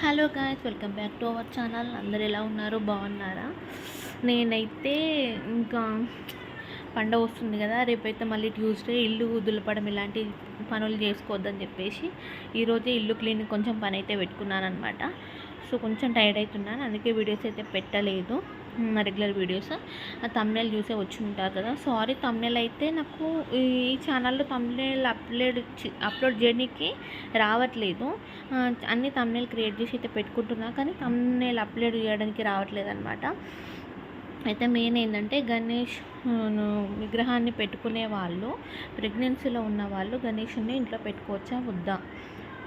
Hello guys welcome back to our channel. అందరు ఎలా ఉన్నారు? బాగున్నారా? నేనైతే ఇంకా పండగ వస్తుంది కదా రేపైతే మళ్ళీ ట్యూస్డే ఇల్లు దులపడం ఇలాంటి పనులు చేసుకోవద్దని చెప్పేసి ఈరోజే ఇల్లు క్లీన్ కొంచెం పని అయితే పెట్టుకున్నాను అనమాట సో కొంచెం టైర్డ్ అవుతున్నాను అందుకే వీడియోస్ అయితే పెట్టలేదు. Regular videos. ఆ తమ్నేల్ చూసే వచ్చి ఉంటారు కదా. సారీ తమ్నేల్ అయితే నాకు ఈ ఛానల్లో తమ్నేల్ అప్లోడ్ అప్లోడ్ చేయడానికి రావట్లేదు. అన్ని తమ్నేల్ క్రియేట్ చేసి అయితే పెట్టుకుంటున్నా కానీ తమ్నేల్ అప్లోడ్ చేయడానికి రావట్లేదు అనమాట అయితే మెయిన్ ఏంటంటే గణేష్ విగ్రహాన్ని పెట్టుకునే వాళ్ళు ప్రెగ్నెన్సీలో ఉన్న వాళ్ళు గణేషుని ఇంట్లో పెట్టుకోవచ్చా? వద్దా?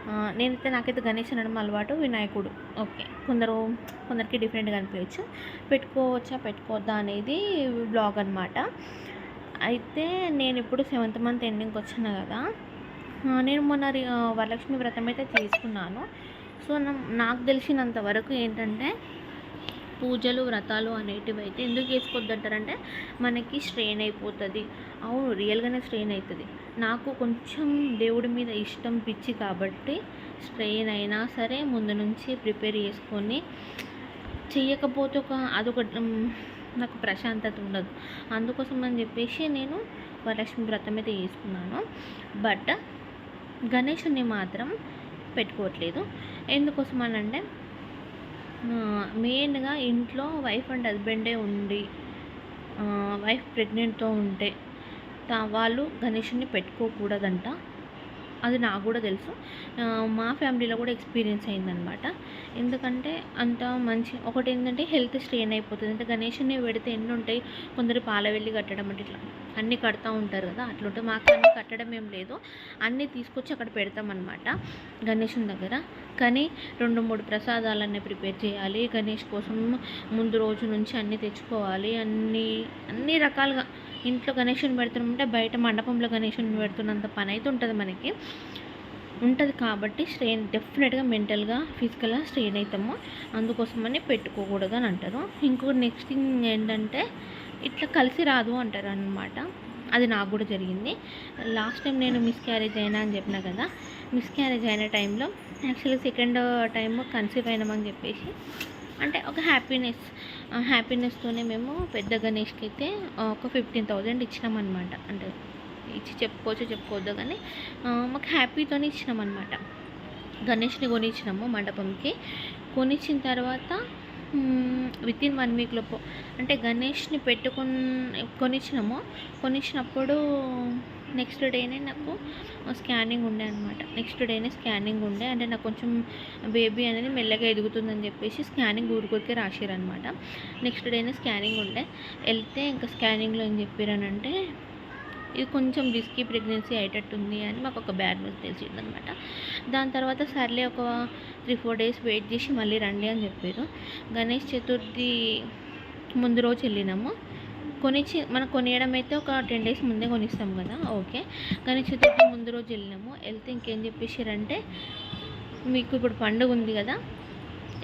నేనైతే నాకైతే గణేష్ అనడం అలవాటు వినాయకుడు. ఓకే. కొందరు కొందరికి డిఫరెంట్గా అనిపించచ్చు పెట్టుకోవచ్చా పెట్టుకోవద్దా అనేది బ్లాగ్ అనమాట అయితే నేను ఇప్పుడు సెవెంత్ మంత్ ఎండింగ్కి వచ్చాను కదా. నేను మొన్న రి- వరలక్ష్మి వ్రతం అయితే చేసుకున్నాను. సో నాకు తెలిసినంత వరకు ఏంటంటే పూజలు వ్రతాలు అనేటివి అయితే ఎందుకు చేసుకోవద్దు అంటారంటే మనకి స్ట్రెయిన్ అయిపోతుంది. అవును రియల్గానే స్ట్రెయిన్ అవుతుంది నాకు కొంచెం దేవుడి మీద ఇష్టం పిచ్చి కాబట్టి స్ట్రెయిన్ అయినా సరే ముందు నుంచి ప్రిపేర్ చేసుకొని చెయ్యకపోతే ఒక అదొక నాకు ప్రశాంతత ఉండదు. అందుకోసం అని చెప్పేసి నేను వరలక్ష్మి వ్రతం అయితే చేసుకున్నాను. బట్ గణేషుని మాత్రం పెట్టుకోవట్లేదు. ఎందుకోసం అని అంటే మెయిన్గా ఇంట్లో వైఫ్ అండ్ హస్బెండే ఉండి వైఫ్ ప్రెగ్నెంట్తో ఉంటే వాళ్ళు గణేషుని పెట్టుకోకూడదంట. అది నాకు కూడా తెలుసు. మా ఫ్యామిలీలో కూడా ఎక్స్పీరియన్స్ అయిందనమాట. ఎందుకంటే అంత మంచి ఒకటి ఏంటంటే హెల్త్ స్ట్రెయిన్ అయిపోతుంది. అంటే గణేషుని పెడితే ఎన్ని ఉంటాయి కొందరు పాల వెళ్ళి కట్టడం అంటే ఇట్లా అన్నీ కడతా ఉంటారు కదా అట్లుంటే మాకు అన్నీ కట్టడం ఏం లేదు. అన్నీ తీసుకొచ్చి అక్కడ పెడతామన్నమాట గణేషుని దగ్గర. కానీ రెండు మూడు ప్రసాదాలన్నీ ప్రిపేర్ చేయాలి. గణేష్ కోసం ముందు రోజు నుంచి అన్నీ తెచ్చుకోవాలి. అన్నీ అన్ని రకాలుగా ఇంట్లో గణేషుని పెడుతున్నామంటే బయట మండపంలో గణేషుని పెడుతున్నంత పని అయితే ఉంటుంది మనకి. ఉంటుంది కాబట్టి స్ట్రెయిన్ డెఫినెట్గా మెంటల్గా ఫిజికల్గా స్ట్రెయిన్ అవుతాము అందుకోసమని పెట్టుకోకూడదు అని అంటారు. ఇంకో నెక్స్ట్ థింగ్ ఏంటంటే ఇట్లా కలిసి రాదు అంటారు అనమాట అది నాకు కూడా జరిగింది. లాస్ట్ టైం నేను మిస్ క్యారేజ్ అయినా అని చెప్పిన కదా మిస్ క్యారేజ్ అయిన టైంలో యాక్చువల్లీ సెకండ్ టైం కన్సీవ్ అయినామని చెప్పేసి అంటే ఒక హ్యాపీనెస్ హ్యాపీనెస్తోనే మేము పెద్ద గణేష్కి అయితే ఒక ఫిఫ్టీన్ థౌజండ్ ఇచ్చినామన్నమాట. అంటే ఇచ్చి చెప్పుకోవచ్చు చెప్పుకోవద్దు కానీ మాకు హ్యాపీతోనే ఇచ్చినామన్నమాట. గణేష్ని కొనిచ్చినాము మండపంకి. కొనిచ్చిన తర్వాత విత్ ఇన్ వన్ వీక్ లోపు. అంటే గణేష్ని పెట్టుకుని కొనిచ్చినాము. కొనిచ్చినప్పుడు నెక్స్ట్ డేనే నాకు స్కానింగ్ ఉండే అనమాట నెక్స్ట్ డేనే స్కానింగ్ ఉండే. అంటే నాకు కొంచెం బేబీ అనేది మెల్లగా ఎదుగుతుందని చెప్పేసి స్కానింగ్ ఊరికొరికే రాసిరనమాట నెక్స్ట్ డేనే స్కానింగ్ ఉండే. వెళ్తే ఇంకా స్కానింగ్లో ఏం చెప్పారనంటే ఇది కొంచెం రిస్కీ ప్రెగ్నెన్సీ అయ్యేటట్టుంది అని మాకు ఒక బ్యాడ్ న్యూస్ తెలిసిందనమాట. దాని తర్వాత సర్లే ఒక త్రీ ఫోర్ డేస్ వెయిట్ చేసి మళ్ళీ రండి అని చెప్పారు. గణేష్ చతుర్థి ముందు రోజు వెళ్ళినాము. కొనిచ్చి మనం కొనియడం అయితే ఒక టెన్ డేస్ ముందే కొనిస్తాం కదా ఓకే. గణేష్ చతుర్థి ముందు రోజు వెళ్ళినాము. వెళ్తే ఇంకేం చెప్పేసారంటే మీకు ఇప్పుడు పండుగ ఉంది కదా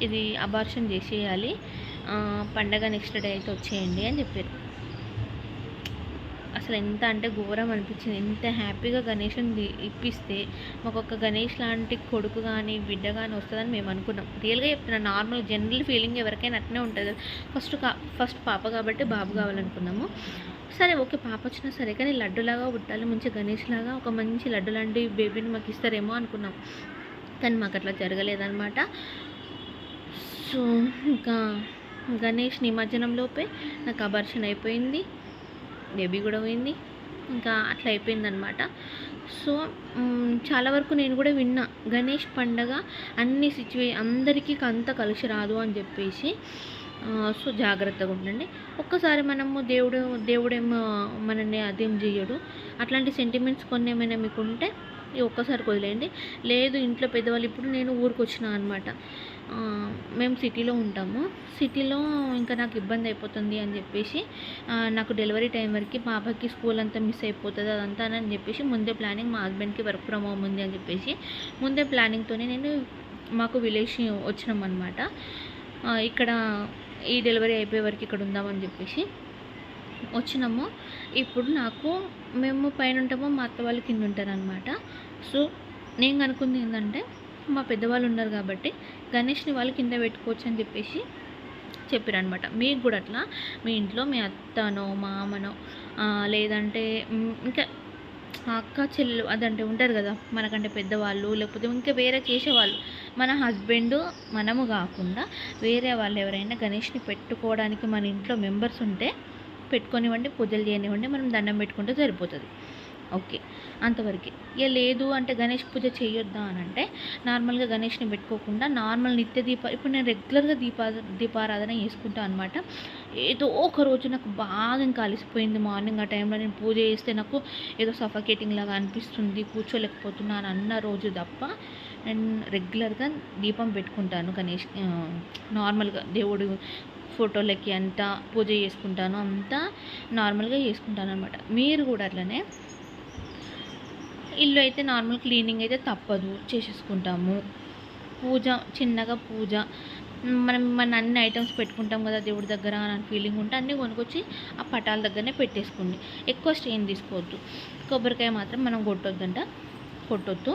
ఇది అబార్షన్ చేసేయాలి. పండగ నెక్స్ట్ డే అయితే వచ్చేయండి అని చెప్పారు. అసలు ఎంత అంటే ఘోరం అనిపించింది. ఎంత హ్యాపీగా గణేష్ని ఇప్పిస్తే మాకు ఒక గణేష్ లాంటి కొడుకు కానీ బిడ్డ కానీ వస్తుందని మేము అనుకున్నాం. రియల్గా చెప్తున్నాను నార్మల్ జనరల్ ఫీలింగ్ ఎవరికైనా అట్నే ఉంటుంది ఫస్ట్ కా ఫస్ట్ పాప కాబట్టి బాబు కావాలనుకున్నాము. సరే ఓకే పాప వచ్చినా సరే కానీ లడ్డులాగా పుట్టాలి మంచి గణేష్ లాగా ఒక మంచి లడ్డు లాంటి బేబీని మాకు ఇస్తారేమో అనుకున్నాం. కానీ మాకు అట్లా జరగలేదన్నమాట. సో ఇంకా గణేష్ నిమజ్జనంలోపే నాకు అబర్షన్ అయిపోయింది బేబీ కూడా పోయింది. ఇంకా అట్లా అయిపోయిందనమాట సో చాలా వరకు నేను కూడా విన్నా గణేష్ పండగ అన్ని సిచ్యువే అందరికీ అంత కలిసి రాదు అని చెప్పేసి సో జాగ్రత్తగా ఉండండి. ఒక్కసారి మనము దేవుడు దేవుడేమో మనల్ని అదేం చేయడు అట్లాంటి సెంటిమెంట్స్ కొన్ని ఏమైనా మీకు ఉంటే ఈ ఒక్కసారి వదిలేయండి. లేదు ఇంట్లో పెద్దవాళ్ళు ఇప్పుడు నేను ఊరికి వచ్చిన అనమాట మేము సిటీలో ఉంటాము. సిటీలో ఇంకా నాకు ఇబ్బంది అయిపోతుంది అని చెప్పేసి నాకు డెలివరీ టైం వరకు పాపకి స్కూల్ అంతా మిస్ అయిపోతుంది అదంతా అని చెప్పేసి ముందే ప్లానింగ్ మా హస్బెండ్కి వర్క్ ఫ్రమ్ హోమ్ ఉంది అని చెప్పేసి ముందే ప్లానింగ్తోనే నేను మాకు విలేజ్ వచ్చినాం అనమాట ఇక్కడ ఈ డెలివరీ అయిపోయే వరకు ఇక్కడ ఉందామని చెప్పేసి వచ్చినాము. ఇప్పుడు నాకు మేము పైన ఉంటామో మా అత్త వాళ్ళు కింద ఉంటారనమాట సో నేను అనుకుంది ఏంటంటే మా పెద్దవాళ్ళు ఉన్నారు కాబట్టి గణేష్ని వాళ్ళు కింద పెట్టుకోవచ్చు అని చెప్పేసి చెప్పారనమాట మీకు కూడా అట్లా? మీ ఇంట్లో మీ అత్తనో మామనో లేదంటే ఇంకా అక్క చెల్లెలు అదంటే ఉంటారు కదా మనకంటే పెద్దవాళ్ళు లేకపోతే ఇంకా వేరే చేసేవాళ్ళు. మన హస్బెండ్ మనము కాకుండా వేరే వాళ్ళు ఎవరైనా గణేష్ని పెట్టుకోవడానికి మన ఇంట్లో మెంబర్స్ ఉంటే పెట్టుకొనివ్వండి పూజలు చేయనివ్వండి మనం దండం పెట్టుకుంటే సరిపోతుంది. ఓకే. అంతవరకు. ఇక లేదు అంటే గణేష్ పూజ చేయొద్దా అని అంటే నార్మల్గా గణేష్ని పెట్టుకోకుండా నార్మల్ నిత్య దీప ఇప్పుడు నేను రెగ్యులర్గా దీపా దీపారాధన చేసుకుంటాను అనమాట ఏదో ఒక రోజు నాకు బాగా ఇంకా అలసిపోయింది మార్నింగ్ ఆ టైంలో నేను పూజ చేస్తే నాకు ఏదో సఫకేటింగ్ లాగా అనిపిస్తుంది కూర్చోలేకపోతున్నాను అన్న రోజు తప్ప నేను రెగ్యులర్గా దీపం పెట్టుకుంటాను గణేష్ నార్మల్గా దేవుడు ఫోటోలకి అంతా పూజ చేసుకుంటాను అంతా నార్మల్గా చేసుకుంటాను అనమాట మీరు కూడా అట్లనే? ఇల్లు అయితే నార్మల్ క్లీనింగ్ అయితే తప్పదు చేసేసుకుంటాము. పూజ చిన్నగా పూజ. మనం మన అన్ని ఐటమ్స్ పెట్టుకుంటాం కదా దేవుడి దగ్గర అని ఫీలింగ్ ఉంటే అన్నీ కొనుక్కొచ్చి ఆ పటాల దగ్గరనే పెట్టేసుకోండి. ఎక్కువ స్ట్రెయిన్ తీసుకోవద్దు. కొబ్బరికాయ మాత్రం మనం కొట్టొద్దంట కొట్టొద్దు.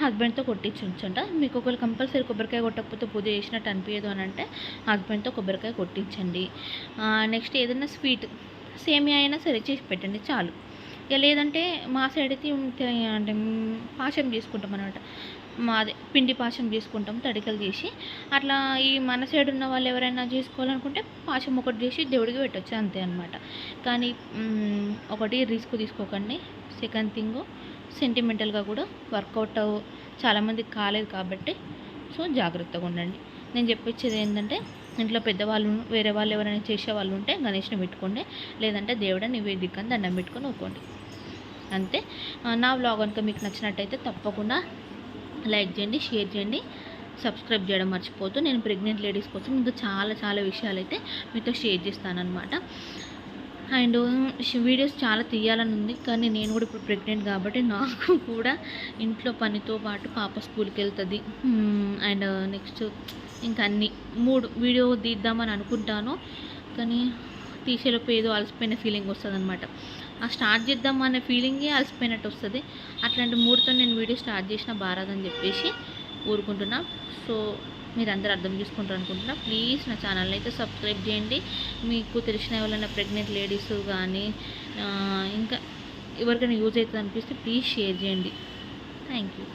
హస్బెండ్తో కొట్టించంట మీకు ఒకవేళ కంపల్సరీ కొబ్బరికాయ కొట్టకపోతే పూజ చేసినట్టు అనిపించదు అని అంటే హస్బెండ్తో కొబ్బరికాయ కొట్టించండి. నెక్స్ట్ ఏదైనా స్వీట్ సేమియా అయినా సరే చేసి పెట్టండి చాలు. ఇక లేదంటే మా సైడ్ అయితే అంటే పాశం చేసుకుంటాం అనమాట మాది పిండి పాశం చేసుకుంటాం తడికలు చేసి. అట్లా ఈ మన సైడ్ ఉన్న వాళ్ళు ఎవరైనా చేసుకోవాలనుకుంటే పాశం ఒకటి చేసి దేవుడికి పెట్టొచ్చు అంతే అనమాట కానీ ఒకటి రిస్క్ తీసుకోకండి. సెకండ్ థింగ్ సెంటిమెంటల్గా కూడా వర్కౌట్ చాలామందికి కాలేదు కాబట్టి సో జాగ్రత్తగా ఉండండి. నేను చెప్పించేది ఏంటంటే ఇంట్లో పెద్దవాళ్ళు వేరే వాళ్ళు ఎవరైనా చేసే వాళ్ళు ఉంటే గణేష్ని పెట్టుకోండి. లేదంటే దేవుడ నివేదికని దండం పెట్టుకొని ఊకోండి అంతే. నా వ్లాగ్ కనుక మీకు నచ్చినట్టయితే తప్పకుండా లైక్ చేయండి షేర్ చేయండి సబ్స్క్రైబ్ చేయడం మర్చిపోతూ నేను ప్రెగ్నెంట్ లేడీస్ కోసం ఇంకా చాలా చాలా విషయాలు అయితే మీతో షేర్ చేస్తానన్నమాట. అండ్ వీడియోస్ చాలా తీయాలని ఉంది. కానీ నేను కూడా ఇప్పుడు ప్రెగ్నెంట్ కాబట్టి నాకు కూడా ఇంట్లో పనితో పాటు పాప స్కూల్కి వెళ్తుంది అండ్ నెక్స్ట్ ఇంకా అన్ని మూడు వీడియో తీద్దామని అనుకుంటాను. కానీ తీసేలోపు ఏదో అలసిపోయిన ఫీలింగ్ వస్తుంది అనమాట ఆ స్టార్ట్ చేద్దాం అనే ఫీలింగే అలసిపోయినట్టు వస్తుంది. అట్లాంటి మూడుతో నేను వీడియో స్టార్ట్ చేసిన బారాదని చెప్పేసి ఊరుకుంటున్నా. సో మీరు అందరూ అర్థం చేసుకుంటారు అనుకుంటున్నా. ప్లీజ్ నా ఛానల్ని అయితే సబ్స్క్రైబ్ చేయండి. మీకు తెలిసిన ఎవరైనా ప్రెగ్నెంట్ లేడీస్ కానీ ఇంకా ఎవరికైనా యూజ్ అవుతుంది అనిపిస్తే ప్లీజ్ షేర్ చేయండి. Thank you